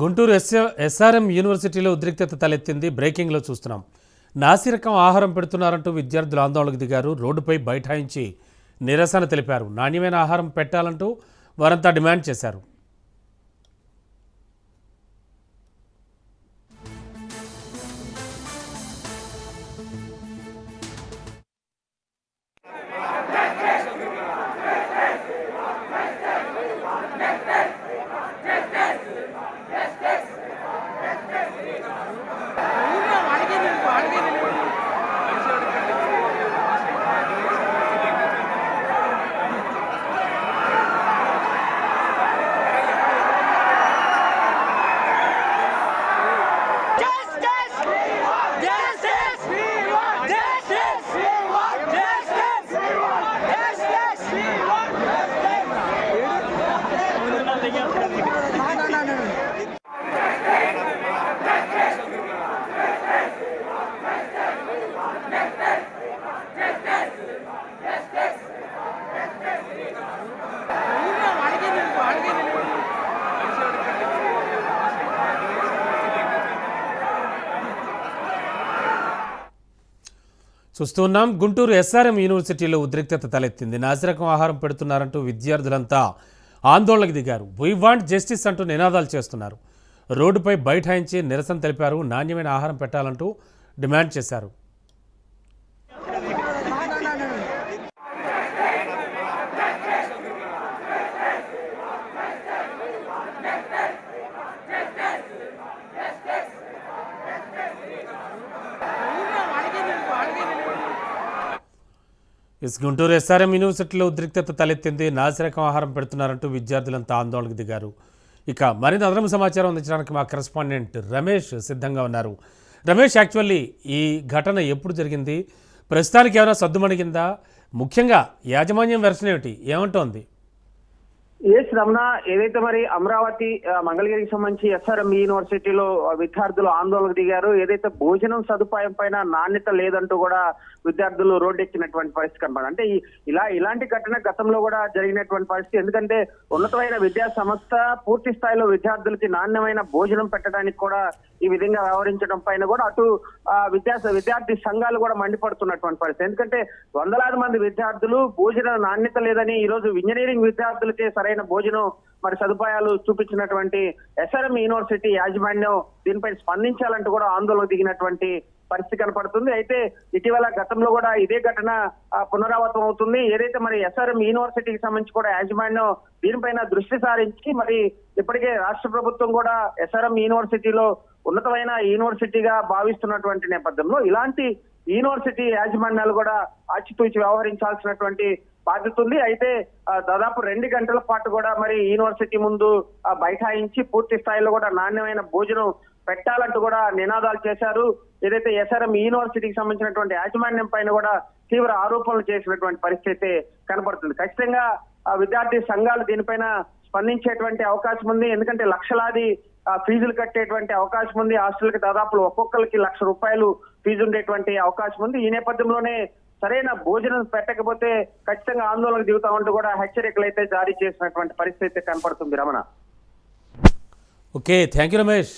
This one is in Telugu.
గుంటూరు ఎస్ ఎస్ఆర్ఎం యూనివర్సిటీలో ఉద్రిక్తత తలెత్తింది. బ్రేకింగ్లో చూస్తున్నాం. నాసిరకం ఆహారం పెడుతున్నారంటూ విద్యార్థులు ఆందోళనకు దిగారు. రోడ్డుపై బైఠాయించి నిరసన తెలిపారు. నాణ్యమైన ఆహారం పెట్టాలంటూ వారంతా డిమాండ్ చేశారు. చూస్తున్నాం. గుంటూరు ఎస్ఆర్ఎం యూనివర్సిటీలో ఉద్రిక్తత తలెత్తింది. నాసిరకం ఆహారం పెడుతున్నారంటూ విద్యార్థులంతా ఆందోళనకు దిగారు. వీ వాంట్ జస్టిస్ అంటూ నినాదాలు చేస్తున్నారు. రోడ్డుపై బైఠాయించి నిరసన తెలిపారు. నాణ్యమైన ఆహారం పెట్టాలంటూ డిమాండ్ చేశారు. ఎస్ గుంటూరు ఎస్ఆర్ఎం యూనివర్సిటీలో ఉద్రిక్తత తలెత్తింది నాసిరకం ఆహారం పెడుతున్నారంటూ విద్యార్థులంతా ఆందోళనకు దిగారు. ఇక మరింత అదనపు సమాచారం అందించడానికి మా కరెస్పాండెంట్ రమేష్ సిద్ధంగా ఉన్నారు. రమేష్ యాక్చువల్లీ ఈ ఘటన ఎప్పుడు జరిగింది? ప్రస్తుతానికి ఏమైనా సద్దుమణిగిందా ముఖ్యంగా యాజమాన్యం వెర్షన్ ఏమిటి? ఏమంటోంది? ఎస్ రమణ ఏదైతే మరి అమరావతి మంగళగిరికి సంబంధించి ఎస్ఆర్ఎం యూనివర్సిటీలో విద్యార్థులు ఆందోళనకు దిగారు. ఏదైతే భోజనం సదుపాయం పైన నాణ్యత లేదంటూ కూడా విద్యార్థులు రోడ్డెక్కినటువంటి పరిస్థితి కనపడ అంటే ఇలా ఇలాంటి ఘటన గతంలో కూడా జరిగినటువంటి పరిస్థితి. ఎందుకంటే ఉన్నతమైన విద్యా సంస్థ పూర్తి స్థాయిలో విద్యార్థులకి నాణ్యమైన భోజనం పెట్టడానికి కూడా ఈ విధంగా వ్యవహరించడం పైన కూడా అటు ఆ, విద్యా విద్యార్థి సంఘాలు కూడా మండిపడుతున్నటువంటి పరిస్థితి. ఎందుకంటే వందలాది మంది విద్యార్థులు భోజన నాణ్యత లేదని ఈ రోజు ఇంజనీరింగ్ విద్యార్థులకే సరైన భోజనం మరి సదుపాయాలు చూపించినటువంటి ఎస్ఆర్ఎం యూనివర్సిటీ యాజమాన్యం దీనిపై స్పందించాలంటూ కూడా ఆందోళన దిగినటువంటి పరిస్థితి కనపడుతుంది. అయితే ఇటీవల గతంలో కూడా ఇదే ఘటన పునరావృతం అవుతుంది. ఏదైతే మరి ఎస్ఆర్ఎం యూనివర్సిటీకి సంబంధించి కూడా యాజమాన్యం దీనిపైన దృష్టి సారించి మరి ఇప్పటికే రాష్ట్ర ప్రభుత్వం కూడా ఎస్ఆర్ఎం యూనివర్సిటీలో ఉన్నతమైన యూనివర్సిటీగా భావిస్తున్నటువంటి నేపథ్యంలో ఇలాంటి యూనివర్సిటీ యాజమాన్యాలు కూడా ఆచితూచి వ్యవహరించాల్సినటువంటి బాధ్యత ఉంది. అయితే దాదాపు రెండు గంటల పాటు కూడా మరి యూనివర్సిటీ ముందు బైఠాయించి పూర్తి స్థాయిలో కూడా నాణ్యమైన భోజనం పెట్టాలంటూ కూడా నినాదాలు చేశారు. ఏదైతే ఎస్ఆర్ఎం యూనివర్సిటీకి సంబంధించినటువంటి యాజమాన్యం పైన కూడా తీవ్ర ఆరోపణలు చేసినటువంటి పరిస్థితి అయితే ఖచ్చితంగా ఆ, విద్యార్థి సంఘాలు దీనిపైన స్పందించేటువంటి అవకాశం ఉంది. ఎందుకంటే లక్షలాది ఫీజులు కట్టేటువంటి అవకాశం ఉంది. హాస్టల్కి దాదాపు ఒక్కొక్కరికి లక్ష రూపాయలు ఫీజు ఉండేటువంటి అవకాశం ఉంది. ఈ నేపథ్యంలోనే సరైన భోజనం పెట్టకపోతే ఖచ్చితంగా ఆందోళనకు దిగుతామంటూ కూడా హెచ్చరికలు అయితే జారీ చేసినటువంటి పరిస్థితి అయితే కనపడుతుంది. Ramana. Okay thank you Ramesh.